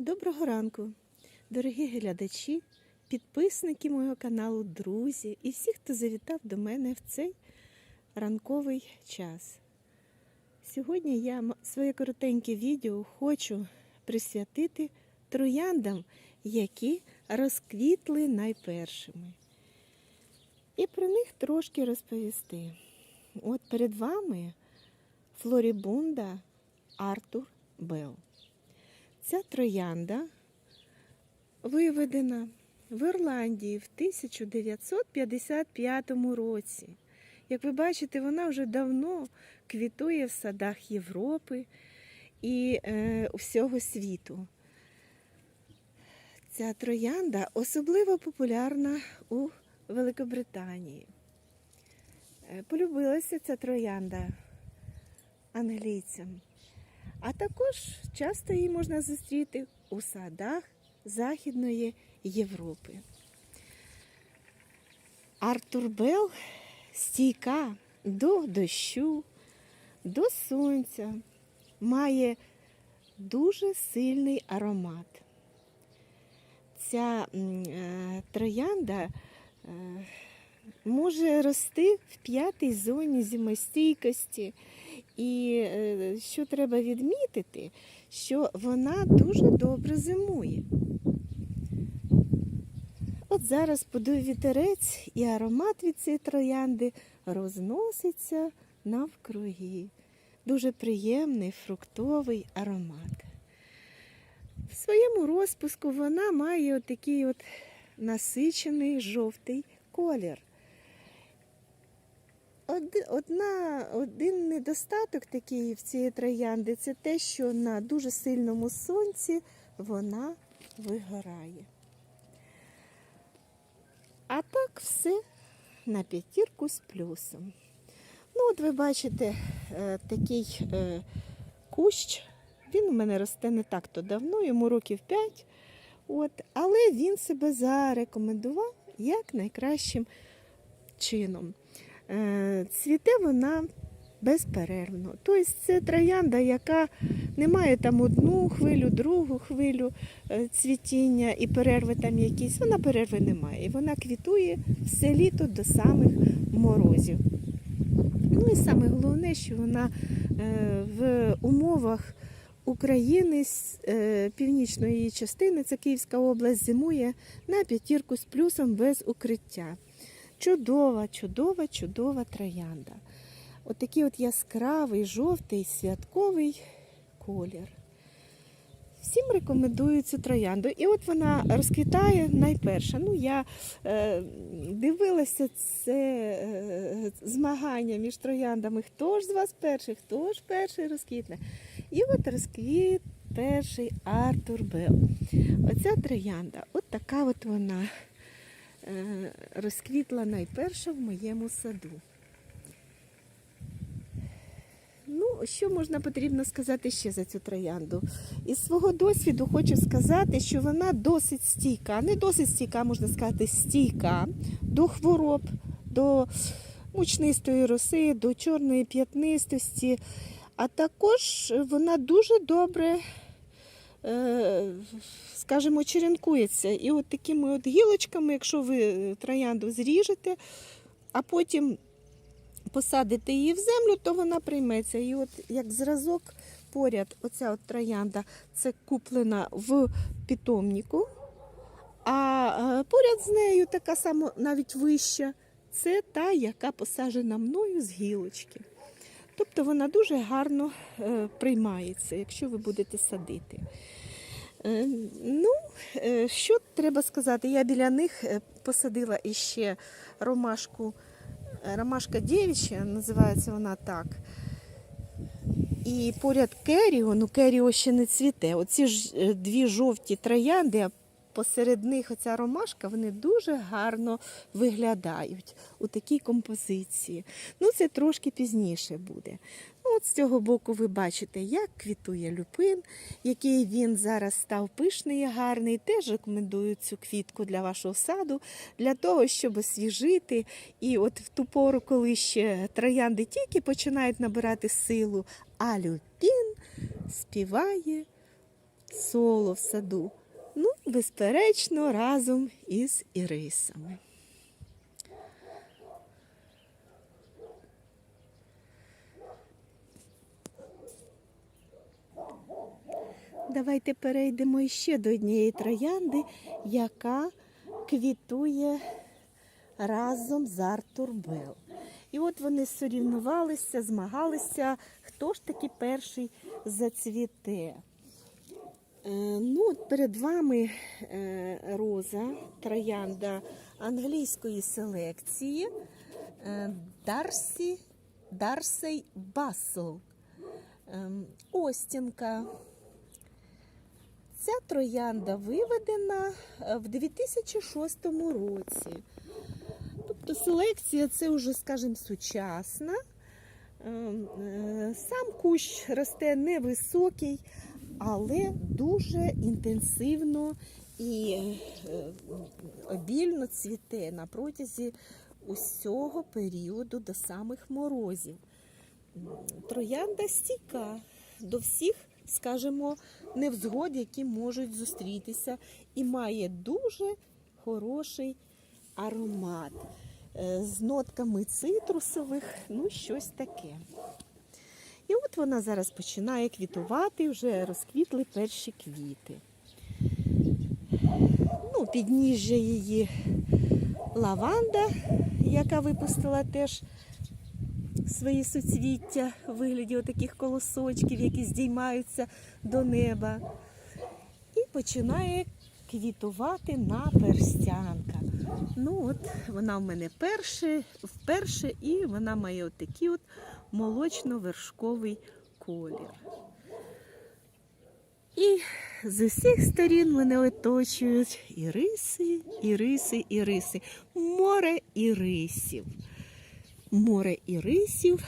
Доброго ранку, дорогі глядачі, підписники мого каналу, друзі і всі, хто завітав до мене в цей ранковий час. Сьогодні я своє коротеньке відео хочу присвятити трояндам, які розквітли найпершими. І про них трошки розповісти. От перед вами Флорібунда Артур Белл. Ця троянда виведена в Ірландії в 1955 році. Як ви бачите, вона вже давно квітує в садах Європи і е, всього світу. Ця троянда особливо популярна у Великобританії. Е, Полюбилася ця троянда англійцям. А також часто її можна зустріти у садах Західної Європи. Артур Белл стійка до дощу, до сонця, має дуже сильний аромат. Ця е, троянда е, може рости в п'ятій зоні зимостійкості. І е, що треба відмітити, що вона дуже добре зимує. От зараз подує вітерець, і аромат від цієї троянди розноситься навкруги. Дуже приємний фруктовий аромат. В своєму розпуску вона має такий от насичений жовтий колір. Од- Одна, один недостаток такий в цієї троянди це те, що на дуже сильному сонці вона вигорає. А так все на п'ятірку з плюсом. Ну, от ви бачите е, такий е, кущ. Він у мене росте не так то давно, йому років 5. От, але він себе зарекомендував як найкращим чином. Е, Цвіте вона безперервно. Тобто це троянда, яка не має там одну хвилю, другу хвилю е, цвітіння і перерви там якісь. Вона перерви не має. Вона квітує все літо до самих морозів. Ну і саме головне, що вона е, в умовах України з північної частини, це Київська область, зимує на п'ятірку з плюсом без укриття. Чудова, чудова, чудова троянда. Отакий от яскравий, жовтий, святковий колір. Всім рекомендую цю троянду. І от вона розквітає найперша. Ну, я е, дивилася це е, змагання між трояндами. Хто ж з вас перший, хто ж перший розквітне? І от розквіт перший Артур Белл. Оця троянда, от така от вона розквітла найперша в моєму саду. Ну, що можна потрібно сказати ще за цю троянду? Із свого досвіду хочу сказати, що вона досить стійка, не досить стійка, можна сказати, стійка до хвороб, до мучнистої роси, до чорної п'ятнистості, а також вона дуже добре, е, скажімо, черенкується. І от такими от гілочками, якщо ви троянду зріжете, а потім посадите її в землю, то вона прийметься. І от як зразок поряд, оця от троянда, це куплена в питомнику, а е, поряд з нею така сама, навіть вища, це та, яка посаджена мною з гілочки. Тобто вона дуже гарно е, приймається, якщо ви будете садити. Е, ну, е, що треба сказати? Я біля них посадила іще ромашку. Ромашка дівча, називається вона так. І поряд Керіо, ну Керіо ще не цвіте. Оці ж дві жовті троянди, посеред них оця ромашка, вони дуже гарно виглядають у такій композиції. Ну, це трошки пізніше буде. Ну, от з цього боку ви бачите, як квітує люпин, який він зараз став пишний і гарний. Теж рекомендую цю квітку для вашого саду, для того, щоб освіжити. І от в ту пору, коли ще троянди тільки починають набирати силу, а люпін співає соло в саду? Безперечно, разом із ірисами. Давайте перейдемо ще до однієї троянди, яка квітує разом з Артур Белл. І от вони сорівнувалися, змагалися, хто ж таки перший зацвіте. Е, ну, от перед вами е, роза, троянда англійської селекції е, Дарсі, Дарсей Басл. Ем, Остінка. Ця троянда виведена в 2006 році. Тобто селекція це вже, скажімо, сучасна. Ем, Сам кущ росте невисокий, але дуже інтенсивно і е, обільно цвіте на протязі усього періоду до самих морозів. Троянда стійка до всіх, скажімо, невзгод, які можуть зустрітися, і має дуже хороший аромат е, з нотками цитрусових, ну щось таке. І от вона зараз починає квітувати, вже розквітли перші квіти. Ну, підніжжя її лаванда, яка випустила теж свої суцвіття у вигляді отаких колосочків, які здіймаються до неба. І починає квітувати наперстянка. Ну от вона в мене перше, вперше, і вона має отакий от молочно-вершковий колір. І з усіх сторін мене оточують іриси, іриси, іриси, море ірисів. Море ірисів.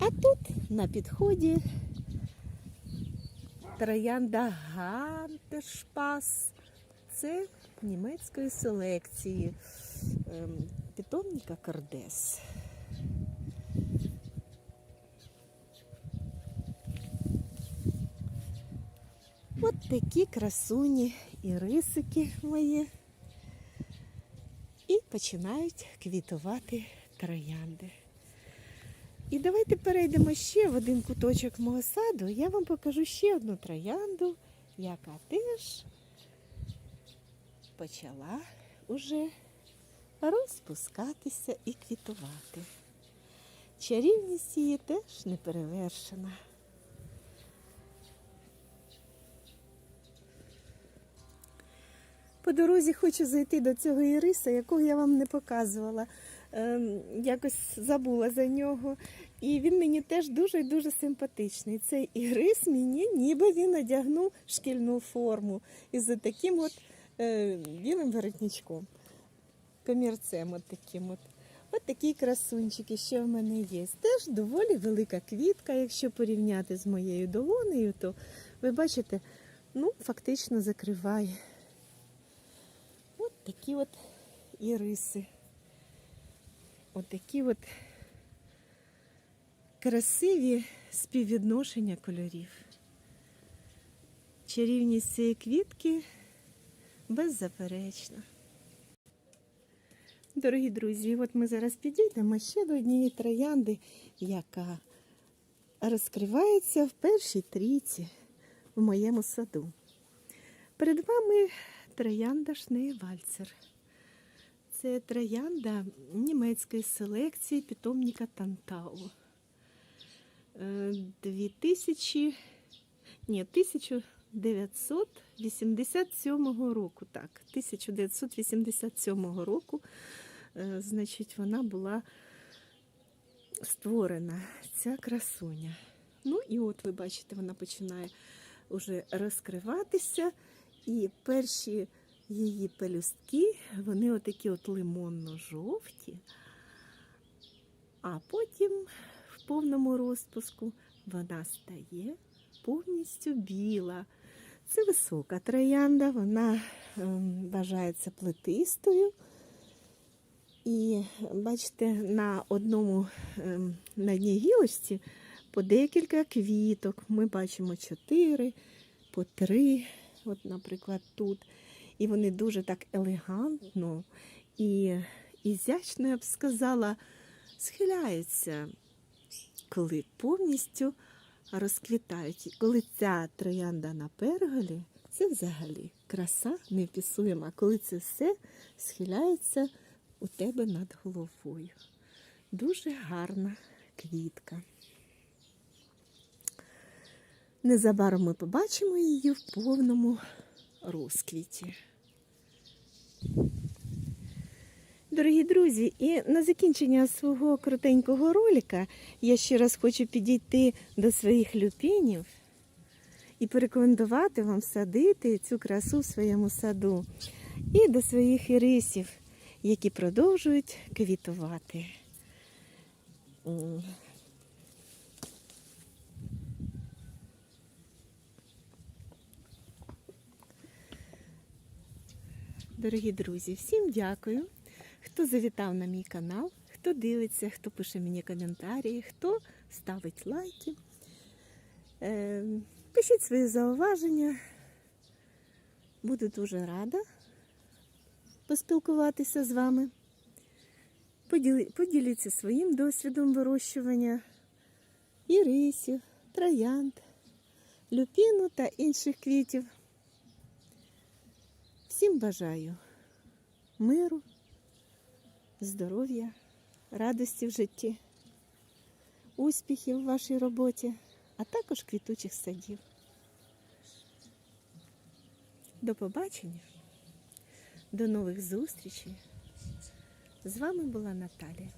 А тут на підході троянда Гантершпас. Це німецької селекції ем, питомника Кардес. От такі красуні ірисики мої. І починають квітувати троянди. І давайте перейдемо ще в один куточок мого саду. Я вам покажу ще одну троянду, яка теж почала уже розпускатися і квітувати. Чарівність її теж не перевершена. По дорозі хочу зайти до цього іриса, якого я вам не показувала. Ем, якось забула за нього. І він мені теж дуже і дуже симпатичний. Цей ірис мені ніби він одягнув шкільну форму із таким от е, білим воротничком, комірцем от таким от. От такі красунчики ще в мене є. Теж доволі велика квітка, якщо порівняти з моєю долонею, то ви бачите, ну, фактично закриває. Такі от іриси. От такі от красиві співвідношення кольорів. Чарівність цієї квітки беззаперечна. Дорогі друзі, от ми зараз підійдемо ще до однієї троянди, яка розкривається в першій трійці в моєму саду. Перед вами троянда Шнеєвальцер. Це троянда німецької селекції питомника Тантау. Е, 2000, ні, 1987 року. Так, 1987 року, е, значить, вона була створена, ця красуня. Ну і от ви бачите, вона починає вже розкриватися. І перші її пелюстки, вони отакі от лимонно-жовті, а потім в повному розпуску вона стає повністю біла. Це висока троянда, вона ем, вважається плетистою. І бачите, на одному ем, на одній гілочці по декілька квіток. Ми бачимо чотири, по три, от, наприклад, тут. І вони дуже так елегантно і ізячно, я б сказала, схиляються, коли повністю розквітають. Коли ця троянда на перголі, це взагалі краса невпісуєма, коли це все схиляється у тебе над головою. Дуже гарна квітка. Незабаром ми побачимо її в повному розквіті. Дорогі друзі, і на закінчення свого коротенького ролика я ще раз хочу підійти до своїх люпінів і порекомендувати вам садити цю красу в своєму саду і до своїх ірисів, які продовжують квітувати. Дорогі друзі, всім дякую, хто завітав на мій канал, хто дивиться, хто пише мені коментарі, хто ставить лайки. Е, пишіть свої зауваження. Буду дуже рада поспілкуватися з вами. Поділіться своїм досвідом вирощування ірисів, троянд, люпіну та інших квітів. Всім бажаю миру, здоров'я, радості в житті, успіхів в вашій роботі, а також квітучих садів. До побачення, до нових зустрічей. З вами була Наталія.